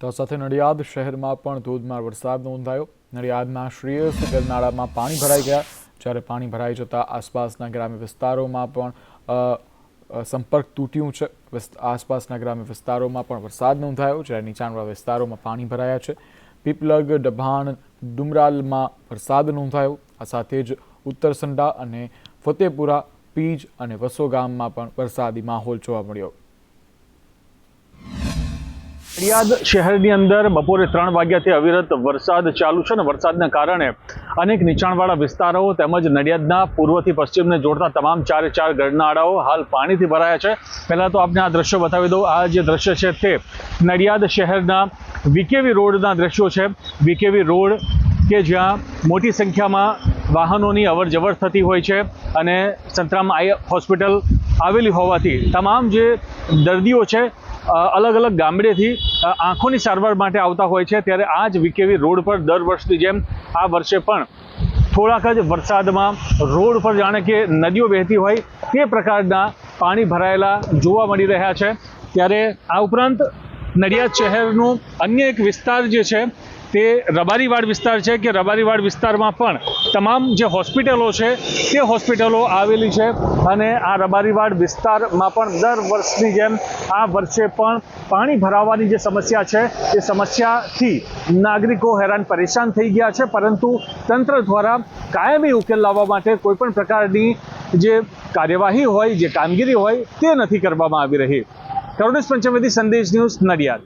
તો સાથે નડિયાદ શહેરમાં પણ ધોધમાર વરસાદ નોંધાયો. નડિયાદના શ્રેયસ ગરનાળામાં પાણી ભરાઈ ગયા. જ્યારે પાણી ભરાઈ જતાં આસપાસના ગ્રામ્ય વિસ્તારોમાં પણ સંપર્ક તૂટ્યું છે. આસપાસના ગ્રામ્ય વિસ્તારોમાં પણ વરસાદ નોંધાયો, જ્યારે નીચાણવાળા વિસ્તારોમાં પાણી ભરાયા છે. પીપલગ, ડભાણ, ડુમરાલમાં વરસાદ નોંધાયો. આ સાથે જ ઉત્તરસંડા અને ફતેપુરા, પીજ અને વસો ગામમાં પણ વરસાદી માહોલ જોવા મળ્યો. નડિયાદ શહેરની અંદર બપોરે ત્રણ વાગ્યાથી અવિરત વરસાદ ચાલુ છે ને વરસાદના કારણે અનેક નીચાણવાળા વિસ્તારો તેમજ નડિયાદના પૂર્વથી પશ્ચિમને જોડતા તમામ ચારે ચાર ગરનાળાઓ હાલ પાણીથી ભરાયા છે. પહેલાં તો આપને આ દ્રશ્યો બતાવી દઉં. આ જે દ્રશ્ય છે તે નડિયાદ શહેરના વિકેવી રોડના દ્રશ્યો છે. વિકેવી રોડ કે જ્યાં મોટી સંખ્યામાં વાહનોની અવર જવર થતી હોય છે અને સંતરામ આઈ હોસ્પિટલ આવેલી હોવાથી તમામ જે દર્દીઓ છે અલગ અલગ ગામડેથી આંખોની સારવાર માટે આવતા હોય છે. ત્યારે આ જ વિકેવી રોડ પર દર વર્ષની જેમ આ વર્ષે પણ થોડાક જ વરસાદમાં રોડ પર જાણે કે નદીઓ વહેતી હોય તે પ્રકારના પાણી ભરાયેલા જોવા મળી રહ્યા છે. ત્યારે આ ઉપરાંત નડિયાદ શહેરનું અન્ય એક વિસ્તાર જે છે તે રબારીવાડ વિસ્તાર છે કે રબારીવાડ વિસ્તારમાં પણ તમામ જે હોસ્પિટલો છે તે હોસ્પિટલો આવેલી છે અને આ રબારીવાડ વિસ્તારમાં પણ દર વર્ષની જેમ આ વર્ષે પણ પાણી ભરાવાની જે સમસ્યા છે, એ સમસ્યાથી નાગરિકો હેરાન પરેશાન થઈ ગયા છે. પરંતુ તંત્ર દ્વારા કાયમી ઉકેલ લાવવા માટે કોઈપણ પ્રકારની જે કાર્યવાહી હોય, જે કામગીરી હોય, તે નથી કરવામાં આવી રહી. કરુણેશ પંચમેથી સંદેશ ન્યૂઝ નડિયાદ.